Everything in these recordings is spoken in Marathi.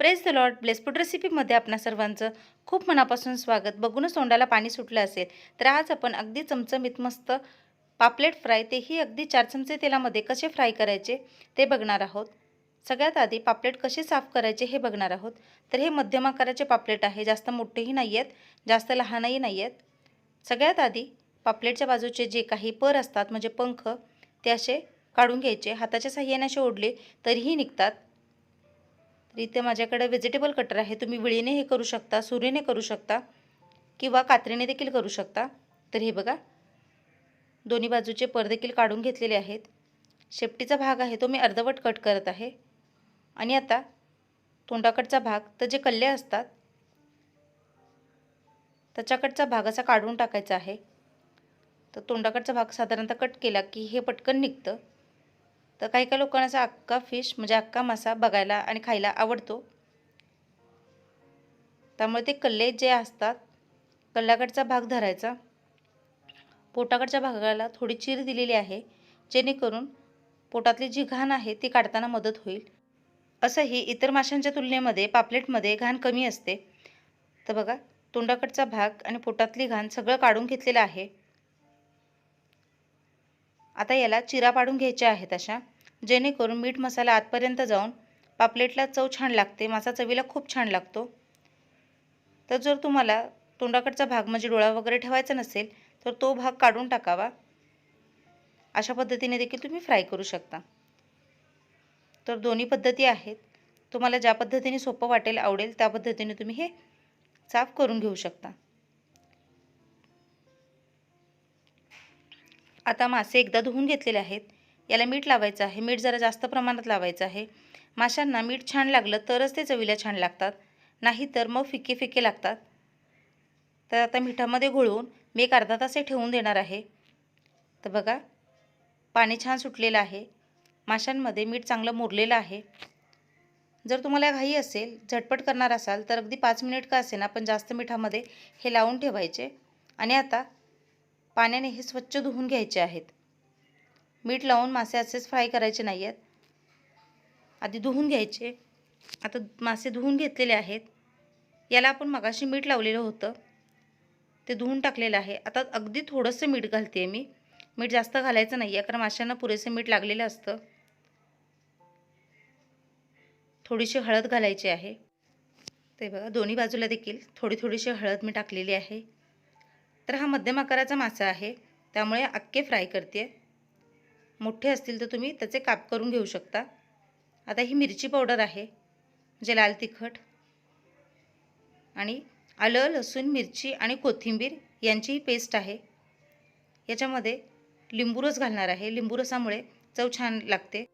Praise the lord bless food रेसिपीमध्ये आपणा सर्वांचं खूप मनापासून स्वागत. बघूनच तोंडाला पाणी सुटलं असेल तर आज आपण अगदी चमचमीत मस्त पापलेट फ्राय तेही अगदी चार चमचे तेलामध्ये कसे फ्राय करायचे ते बघणार आहोत. सगळ्यात आधी पापलेट कसे साफ करायचे हे बघणार आहोत. तर हे मध्यम आकाराचे पापलेट आहे जास्त मोठेही नाही आहेत जास्त लहानही नाही आहेत सगळ्यात आधी पापलेटच्या बाजूचे जे काही पर असतात म्हणजे पंख ते असे काढून घ्यायचे. हाताच्या साह्याने असे ओढले तरीही निघतात. तर इथे माझ्याकडे व्हेजिटेबल कटर आहे. तुम्ही विळीने हे करू शकता सुरीने करू शकता किंवा कात्रीने देखील करू शकता. तर हे बघा. दोन्ही बाजूचे परदेखील काढून घेतलेले आहेत. शेपटीचा भाग आहे तो मी अर्धवट कट करत आहे. आणि आता तोंडाकडचा भाग तर जे कल्ले असतात त्याच्याकडचा भाग असा काढून टाकायचा आहे. तर तोंडाकडचा भाग साधारणतः कट केला की हे पटकन निघतं. तर काही काही लोकांना असा अक्का फिश म्हणजे अक्का मासा बघायला आणि खायला आवडतो. त्यामुळे ते कल्ले जे असतात कल्ल्याकडचा भाग धरायचा. पोटाकडच्या भागाला थोडी चीर दिलेली आहे जेणेकरून पोटातली जी घाण आहे ती काढताना मदत होईल. असंही इतर माशांच्या तुलनेमध्ये पापलेटमध्ये घाण कमी असते. तर बघा तोंडाकडचा भाग आणि पोटातली घाण सगळं काढून घेतलेलं आहे. आता याला चिरा पाडून घ्यायच्या आहेत अशा. जेणेकरून मीठ मसाला आतपर्यंत जाऊन पापलेटला चव छान लागते मासा चवीला खूप छान लागतो. तर जर तुम्हाला तोंडाकडचा भाग म्हणजे डोळा वगैरे ठेवायचा नसेल तर तो भाग काढून टाकावा. अशा पद्धतीने देखील तुम्ही फ्राय करू शकता. तर दोन्ही पद्धती आहेत. तुम्हाला ज्या पद्धतीने सोपं वाटेल आवडेल त्या पद्धतीने तुम्ही हे साफ करून घेऊ शकता. आता मासे एकदा धुवून घेतलेले आहेत. याला मीठ लावायचं आहे. मीठ जरा जास्त प्रमाणात लावायचं आहे. माशांना मीठ छान लागलं तरच ते चवीला छान लागतात. नाहीतर मग फिके फिके लागतात. तर आता मिठामध्ये घोळून मी एक अर्धा तास हे ठेवून देणार आहे. तर बघा पाणी छान सुटलेलं आहे. माशांमध्ये मीठ चांगलं मुरलेलं आहे. जर तुम्हाला घाई असेल झटपट करणार असाल तर अगदी पाच मिनिट का असेना पण जास्त मिठामध्ये हे लावून ठेवायचे. आणि आता पाण्याने हे स्वच्छ धुवून घ्यायचे आहेत. मीठ लावून मासे असेच फ्राय करायचे नाही आहेत आधी धुवून घ्यायचे. आता मासे धुवून घेतलेले आहेत. याला आपण मगाशी मीठ लावलेलं होतं. ते धुवून टाकलेलं आहे. आता अगदी थोडंसं मीठ घालते आहे मी. मीठ जास्त घालायचं नाही आहे कारण माशांना पुरेसे मीठ लागलेलं असतं. थोडीशी हळद घालायची आहे. ते बघा दोन्ही बाजूला देखील थोडी थोडीशी हळद मी टाकलेली आहे. तर हा मध्यम आकाराचा मासा आहे. त्यामुळे अक्के फ्राय करते मोठे असतील तर तुम्ही त्याचे काप करून घेऊ शकता. आता ही मिरची पावडर आहे म्हणजे लाल तिखट आणि आलं लसूण मिरची आणि कोथिंबीर यांची ही पेस्ट आहे. याच्यामध्ये लिंबू रस घालणार आहे. लिंबू रसामुळे चव छान लागते.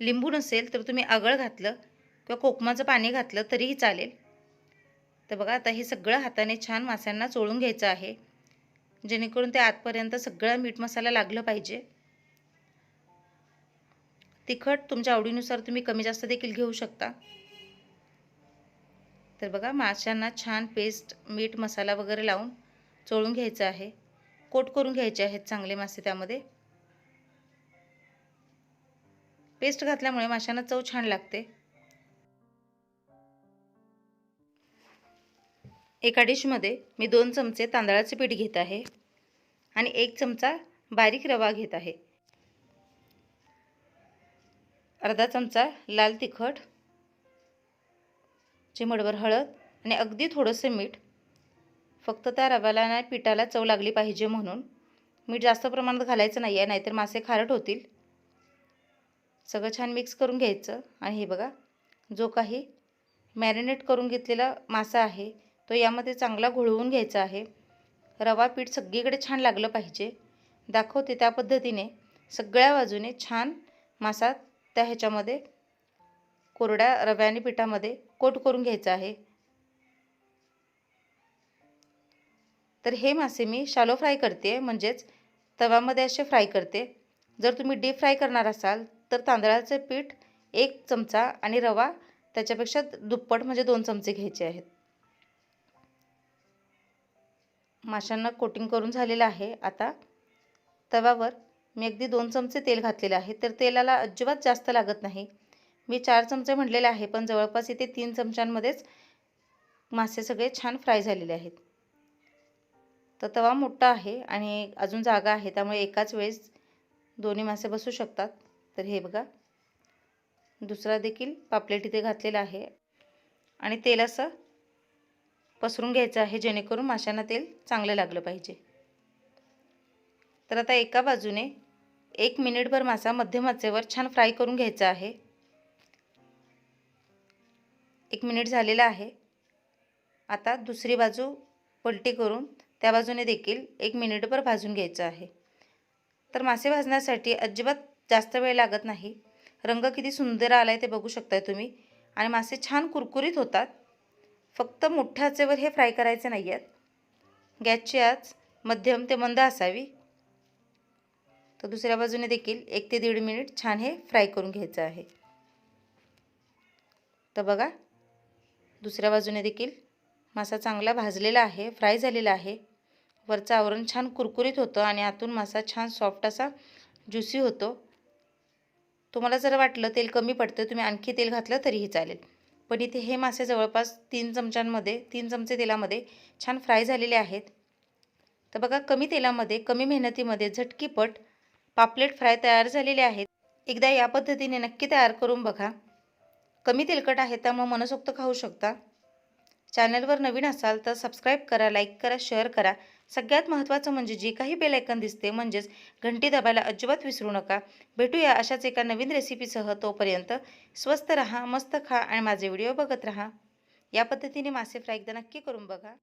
लिंबू नसेल तर तुम्ही आगळ घातलं किंवा कोकमाचं पाणी घातलं तरीही चालेल. तर बघा आता हे सगळं हाताने छान माशांना चोळून घ्यायचं आहे. जेणेकरून ते आतपर्यंत सगळा मीठ मसाला लागलं पाहिजे. तिखट तुमच्या आवडीनुसार तुम्ही कमी जास्त देखील घेऊ शकता. तर बघा माशांना छान पेस्ट मीठ मसाला वगैरे लावून चोळून घ्यायचं आहे. कोट करून घ्यायचे आहेत चांगले मासे त्यामध्ये. पेस्ट घातल्यामुळे माशांना चव छान लागते. एका डिशमध्ये मी दोन चमचे तांदळाचे पीठ घेत आहे आणि एक चमचा बारीक रवा घेत आहे. अर्धा चमचा लाल तिखट चिमडभर हळद आणि अगदी थोडंसं मीठ. फक्त त्या रव्याला आणि पिठाला चव लागली पाहिजे म्हणून. मीठ जास्त प्रमाणात घालायचं नाही आहे नाहीतर मासे खारट होतील. सगळं छान मिक्स करून घ्यायचं. आणि हे बघा जो काही मॅरिनेट करून घेतलेला मासा आहे तो यामध्ये चांगला घोळवून घ्यायचा आहे. रवा पीठ सगळीकडे छान लागलं पाहिजे. दाखवते त्या पद्धतीने. सगळ्या बाजूने छान मासा त्या ह्याच्यामध्ये कोरड्या रव्या आणि पिठामध्ये कोट करून घ्यायचं आहे. तर हे मासे मी शालो फ्राय करते म्हणजेच तव्यामध्ये असे फ्राय करते. जर तुम्ही डीप फ्राय करणार असाल तर तांदळाचे पीठ एक चमचा आणि रवा त्याच्यापेक्षा दुप्पट म्हणजे दोन चमचे घ्यायचे आहेत. माशांना कोटिंग करून झालेलं आहे. आता तव्यावर मी अगदी दोन चमचे तेल घातलेलं आहे. तर तेलाला अजिबात जास्त लागत नाही. मी चार चमचे म्हटलेले आहे पण जवळपास इथे तीन चमच्यांमध्येच मासे सगळे छान फ्राय झालेले आहेत. तर तवा मोठा आहे आणि अजून जागा आहे त्यामुळे एकाच वेळेस दोन्ही मासे बसू शकतात. तर हे बघा. दुसरा देखील पापलेट इथे घातलेला आहे. आणि तेल असं पसरून घ्यायचं आहे जेणेकरून माशांना तेल चांगलं लागलं पाहिजे. तर आता एका बाजूने एक मिनिटभर मासा मध्यम आचेवर छान फ्राय करून घ्यायचा आहे. एक मिनिट झालेला आहे. आता दुसरी बाजू पलटी करून त्या बाजूने देखील एक मिनिटभर भाजून घ्यायचं आहे. तर मासे भाजण्यासाठी अजिबात जास्त वेळ लागत नाही. रंग किती सुंदर आला आहे ते बघू शकताय तुम्ही. आणि मासे छान कुरकुरीत होतात. फक्त मोठ्या आचेवर हे फ्राय करायचे नाही आहेत गॅसची आच मध्यम ते मंद असावी. तर दुसऱ्या बाजूने देखील एक ते दीड मिनिट छान हे फ्राय करून घ्यायचं आहे. तर बघा दुसऱ्या बाजूने देखील मासा चांगला भाजलेला आहे फ्राय झालेला आहे. वरचं आवरण छान कुरकुरीत होतं आणि आतून मासा छान सॉफ्ट असा ज्युसी होतो. तुम्हाला जर वाटलं तेल कमी पडतं तुम्ही आणखी तेल घातलं तरीही चालेल. पण इथे हे मासे जवळपास तीन चमच्यांमध्ये तीन चमचे तेलामध्ये छान फ्राय झालेले आहेत. तर बघा कमी तेलामध्ये कमी मेहनतीमध्ये झटकीपट पापलेट फ्राय तयार झालेले आहेत. एकदा या पद्धतीने नक्की तयार करून बघा. कमी तेलकट आहे त्यामुळे मनसोक्त खाऊ शकता. चॅनलवर नवीन असाल तर सबस्क्राईब करा लाईक करा शेअर करा. सगळ्यात महत्त्वाचं म्हणजे जे काही बेलायकन दिसते म्हणजेच घंटी दाबायला अजिबात विसरू नका. भेटूया अशाच एका नवीन रेसिपीसह. तोपर्यंत स्वस्त रहा मस्त खा आणि माझे व्हिडिओ बघत राहा. या पद्धतीने मासे फ्राय एकदा नक्की करून बघा.